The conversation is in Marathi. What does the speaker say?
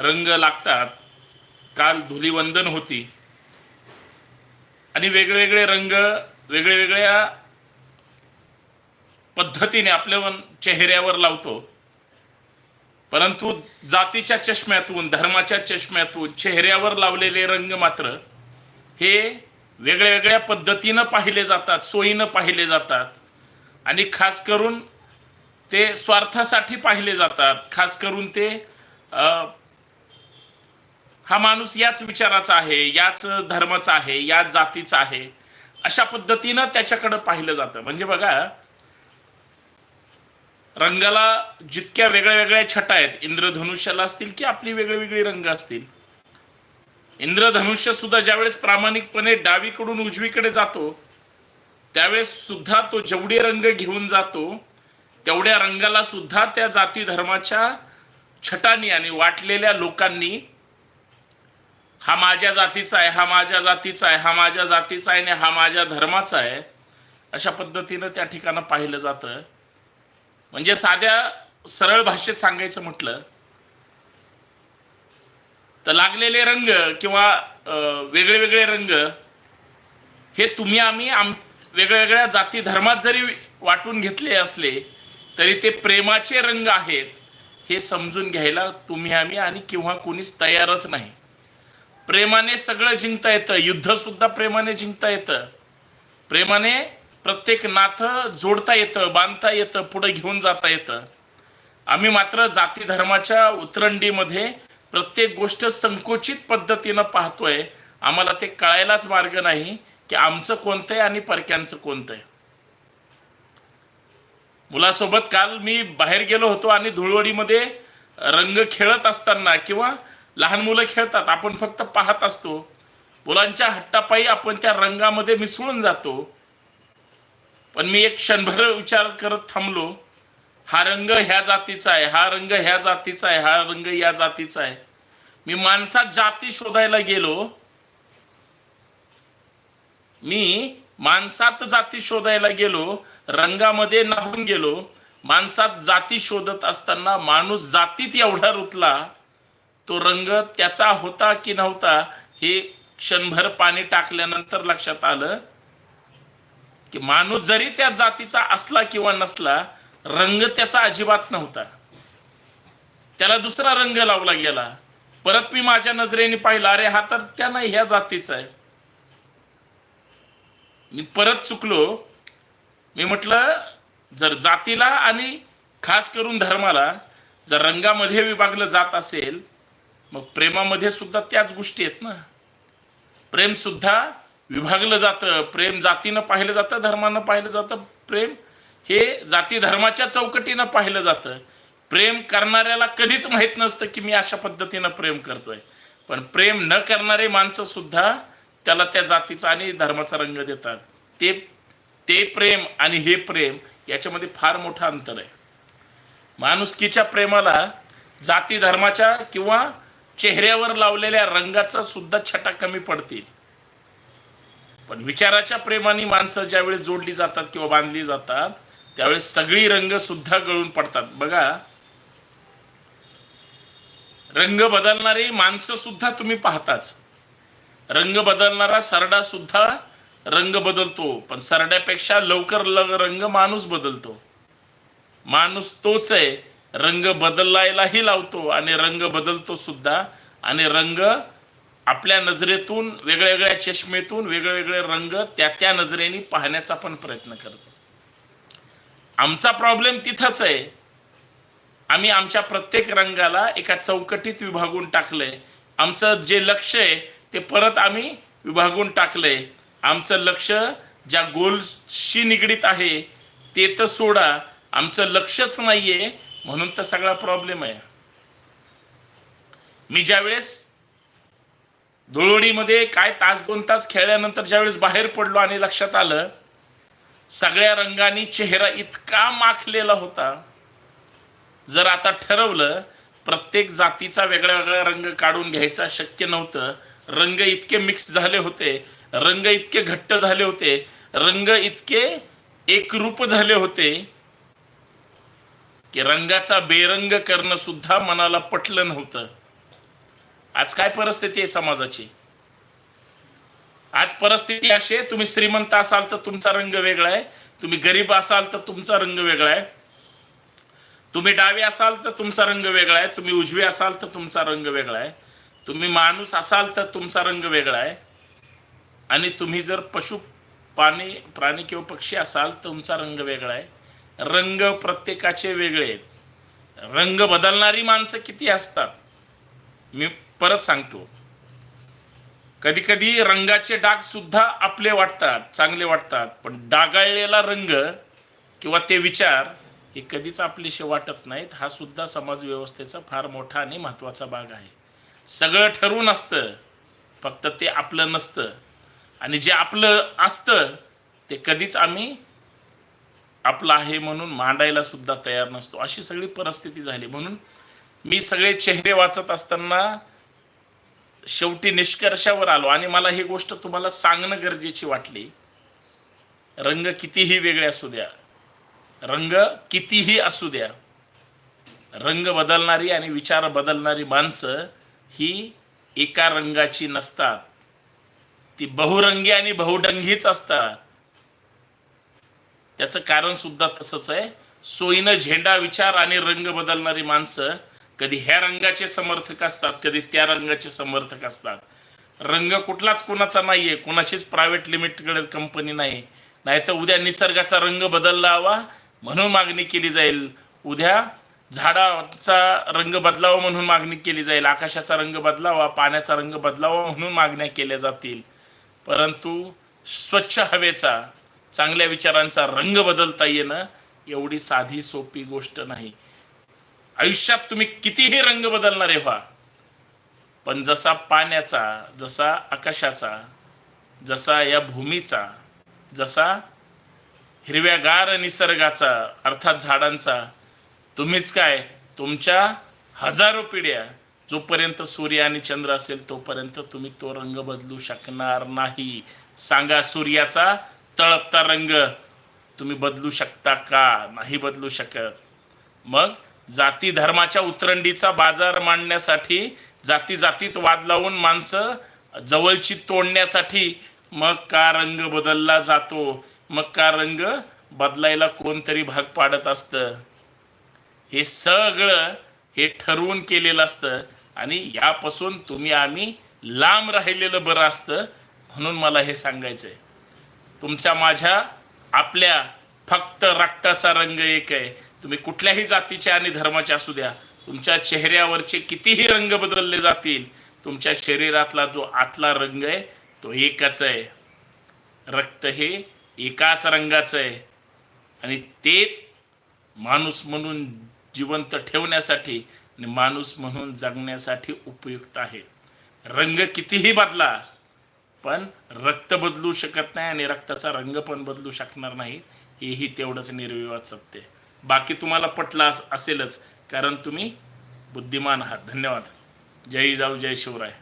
रंग लागतात. काल धुलीवंदन होती. आणि वेगवेगळे रंग वेगळ्या वेगळ्या पद्धतीने आपल्या चेहऱ्यावर लावतो. परंतु जातीच्या चष्म्यातून धर्माच्या चष्म्यातून चेहऱ्यावर लावलेले रंग मात्र हे वेगळ्या वेगळ्या पद्धतीनं पाहिले जातात सोयीनं पाहिले जातात. आणि खास करून ते स्वार्थासाठी पाहिले जातात. खास करून ते हा माणूस याच विचाराचा आहे याच धर्माचा आहे याच जातीचा आहे. अशा पद्धतीनं त्याच्याकडं पाहिलं जातं. म्हणजे बघा रंगाला जितक्या वेगळ्या वेगळ्या छटा आहेत इंद्रधनुष्याला असतील की आपली वेगळी वेगळी रंग असतील. इंद्रधनुष्य सुद्धा ज्यावेळेस प्रामाणिकपणे डावीकडून उजवीकडे जातो त्यावेळेस सुद्धा तो जेवढे रंग घेऊन जातो तेवढ्या रंगाला सुद्धा त्या जाती धर्माच्या छटांनी आणि वाटलेल्या लोकांनी हा माझ्या जातीचा आहे हा माझ्या जातीचा आहे हा माझ्या जातीचा आहे आणि हा माझ्या धर्माचा आहे अशा पद्धतीनं त्या ठिकाणं पाहिलं जातं. म्हणजे साध्या सरळ भाषेत सांगायचं म्हटलं तर लागलेले रंग किंवा वेगळे वेगळे रंग हे तुम्ही आम्ही आम वेगळ्या वेगळ्या जाती धर्मात जरी वाटून घेतले असले तरी ते प्रेमाचे रंग आहेत हे समजून घ्यायला तुम्ही आम्ही आणि किंवा कोणीच तयारच नाही. प्रेमाने सगळं जिंकता येतं. युद्ध सुद्धा प्रेमाने जिंकता येतं. प्रेमाने प्रत्येक नातं जोडता येतं बांधता येतं पुढे घेऊन जाता येतं. आम्ही मात्र जाती धर्माच्या उतरंडीमध्ये प्रत्येक गोष्ट संकुचित पद्धतीनं पाहतोय. आम्हाला ते कळायलाच मार्ग नाही की आमचं कोणतं आहे आणि परक्यांचं कोणतं आहे मुलासोबत काल मी बाहेर गेलो होतो आणि धुळवडीमध्ये रंग खेळत असताना किंवा लहान मुलं खेळतात आपण फक्त पाहत असतो. मुलांच्या हट्टापायी आपण त्या रंगामध्ये मिसळून जातो. पण मी एक क्षणभर विचार करत थांबलो. हा रंग ह्या जातीचा आहे हा रंग ह्या जातीचा आहे हा रंग या जातीचा आहे. मी माणसात जाती शोधायला गेलो. मी माणसात जाती शोधायला गेलो रंगामध्ये नाहून गेलो. माणसात जाती शोधत असताना माणूस जातीत एवढा रुतला तो रंग त्याचा होता की नव्हता हे क्षणभर पाणी टाकल्यानंतर लक्षात आलं की माणूस जरी त्या जातीचा असला किंवा नसला रंग त्याचा अजिबात नव्हता. त्याला दुसरा रंग लावला गेला. परत मी माझ्या नजरेने पाहिला अरे हा तर त्या नाही ह्या जातीचा आहे. मी परत चुकलो. मी म्हटलं जर जातीला आणि खास करून धर्माला जर रंगामध्ये विभागलं जात असेल मग प्रेमामध्ये सुद्धा त्याच गोष्टी आहेत ना. प्रेम सुद्धा विभागलं जातं प्रेम जातीनं पाहिलं जातं धर्मानं पाहिलं जातं. प्रेम हे जाती धर्माच्या चौकटीनं पाहिलं जातं. प्रेम करणाऱ्याला कधीच माहीत नसतं की मी अशा पद्धतीनं प्रेम करतोय. पण प्रेम न करणारे माणसं सुद्धा त्याला त्या जातीचा आणि धर्माचा रंग देतात. ते ते प्रेम आणि हे प्रेम याच्यामध्ये फार मोठं अंतर आहे. माणुसकीच्या प्रेमाला जाती धर्माच्या किंवा चेहऱ्यावर लावलेल्या रंगाचा सुद्धा छटा कमी पडतील. पण विचाराच्या प्रेमाने माणसं ज्यावेळेस जोडली जातात किंवा बांधली जातात त्यावेळेस सगळी रंग सुद्धा गळून पडतात. बघा. रंग बदलणारी माणसं सुद्धा तुम्ही पाहताच. रंग बदलणारा सरडा सुद्धा रंग बदलतो पण सरड्यापेक्षा लवकर रंग माणूस बदलतो. माणूस तोच आहे रंग बदलायलाही लावतो आणि रंग बदलतो सुद्धा. आणि रंग आपल्या नजरेतून वेगळ्या वेगळ्या चष्मेतून वेगळेवेगळे रंग त्या त्या नजरेने पाहण्याचा पण प्रयत्न करतो. आमचा प्रॉब्लेम तिथंच आहे. आम्ही आमच्या प्रत्येक रंगाला एका चौकटीत विभागून टाकलंय. आमचं जे लक्ष आहे ते परत आम्ही विभागून टाकलंय. आमचं लक्ष ज्या गोलशी निगडीत आहे ते तर सोडा. आमचं लक्षच नाहीये. म्हणून तर सगळा प्रॉब्लेम आहे. मी ज्यावेळेस धुळवडीमध्ये काय तास दोन तास खेळल्यानंतर ज्यावेळेस बाहेर पडलो आणि लक्षात आलं सगळ्या रंगांनी चेहरा इतका माखलेला होता. जर आता ठरवलं प्रत्येक जातीचा वेगळा वेगळा रंग काढून घ्यायचा शक्य नव्हतं. रंग इतके मिक्स झाले होते रंग इतके घट्ट झाले होते रंग इतके एकरूप झाले होते की रंगाचा बेरंग करणं सुद्धा मनाला पटलं नव्हतं. आज काय परिस्थिती आहे समाजाची? आज परिस्थिती अशी आहे तुम्ही श्रीमंत असाल तर तुमचा रंग वेगळा आहे तुम्ही गरीब असाल तर तुमचा रंग वेगळा आहे. तुम्ही डावे असाल तर तुमचा रंग वेगळा आहे तुम्ही उजवे असाल तर तुमचा रंग वेगळा आहे. तुम्ही माणूस असाल तर तुमचा रंग वेगळा आहे. आणि तुम्ही जर पशु पाणी प्राणी किंवा पक्षी असाल तर तुमचा रंग वेगळा आहे. रंग प्रत्येकाचे वेगळे आहेत. रंग बदलणारी माणसं किती असतात? मी परत सांगतो. कधी कधी रंगाचे डाग सुद्धा आपले वाटतात चांगले वाटतात. पण डागाळलेला रंग किंवा ते विचार हे कधीच आपलेसे वाटत नाहीत. हा सुद्धा समाज व्यवस्थेचा फार मोठा आणि महत्त्वाचा भाग आहे. सगळं ठरवून असतं. फक्त ते आपलं नसतं. आणि जे आपलं असतं ते कधीच आम्ही आपला आहे म्हणून मांडायला सुद्धा तयार नसतो. अशी सगळी परिस्थिती झाली. म्हणून मी सगळे चेहरे वाचत असताना शेवटी निष्कर्षावर आलो. आणि मला ही गोष्ट तुम्हाला सांगणं गरजेची वाटली. रंग कितीही वेगळे असू द्या. रंग कितीही असू द्या. रंग बदलणारी आणि विचार बदलणारी माणसं ही एका रंगाची नसतात. ती बहुरंगी आणि बहुडंगीच असतात. त्याचं कारण सुद्धा तसंच आहे. सोयीनं झेंडा विचार आणि रंग बदलणारी माणसं कधी ह्या रंगाचे समर्थक असतात कधी त्या रंगाचे समर्थक असतात. रंग कुठलाच कोणाचा नाहीये कोणाचीच प्रायव्हेट लिमिटेड कंपनी नाही. नाहीतर उद्या निसर्गाचा रंग बदलला हवा म्हणून मागणी केली जाईल. उद्या झाडाचा रंग बदलावा म्हणून मागणी केली जाईल आकाशाचा रंग बदलावा पाण्याचा रंग बदलावा म्हणून मागण्या केल्या जातील. परंतु स्वच्छ हवेचा चांगल्या विचारांचा रंग बदलता येणं एवढी साधी सोपी गोष्ट नाही. आयुष्यात तुम्ही कितीही रंग बदलणारे व्हा पण जसा पाण्याचा जसा आकाशाचा जसा या भूमीचा जसा हिरव्यागार निसर्गाचा अर्थात झाडांचा तुम्हीच काय तुमच्या हजारो पिढ्या जोपर्यंत सूर्य आणि चंद्र असेल तोपर्यंत तुम्ही तो रंग बदलू शकणार नाही. सांगा सूर्याचा तळपता रंग. तुम्ही बदलू शकता का? नाही बदलू शकत. मग जाती धर्माच्या उतरंडीचा बाजार मांडण्यासाठी जाती जातीत वाद लावून माणसं जवळची तोडण्यासाठी मग का रंग बदलला जातो? मग का रंग बदलायला कोणतरी भाग पाडत असतं? हे सगळं हे ठरवून केलेलं असतं आणि यापासून तुम्ही आम्ही लांब राहिलेलं बरं असतं म्हणून मला हे सांगायचं आहे तुमच्या माझ्या आपल्या फक्त रक्ताचा रंग एक आहे. तुम्ही कुठल्याही जातीचे आणि धर्माचे असू द्या तुमच्या चेहऱ्यावरचे कितीही रंग बदलले जातील तुमच्या शरीरातला जो आतला रंग आहे तो एकच आहे. रक्त हे एकाच रंगाचं आहे. आणि तेच माणूस म्हणून जिवंत ठेवण्यासाठी आणि माणूस म्हणून जगण्यासाठी उपयुक्त आहे. रंग कितीही बदला पण रक्त बदलू शकत नाही आणि रक्ताचा रंग पण बदलू शकणार नाही हेही तेवढंच निर्विवाद सत्य आहे. बाकी तुम्हाला पटला असेलच कारण तुम्ही बुद्धिमान आहात. धन्यवाद. जय जाऊ जय शिवराय.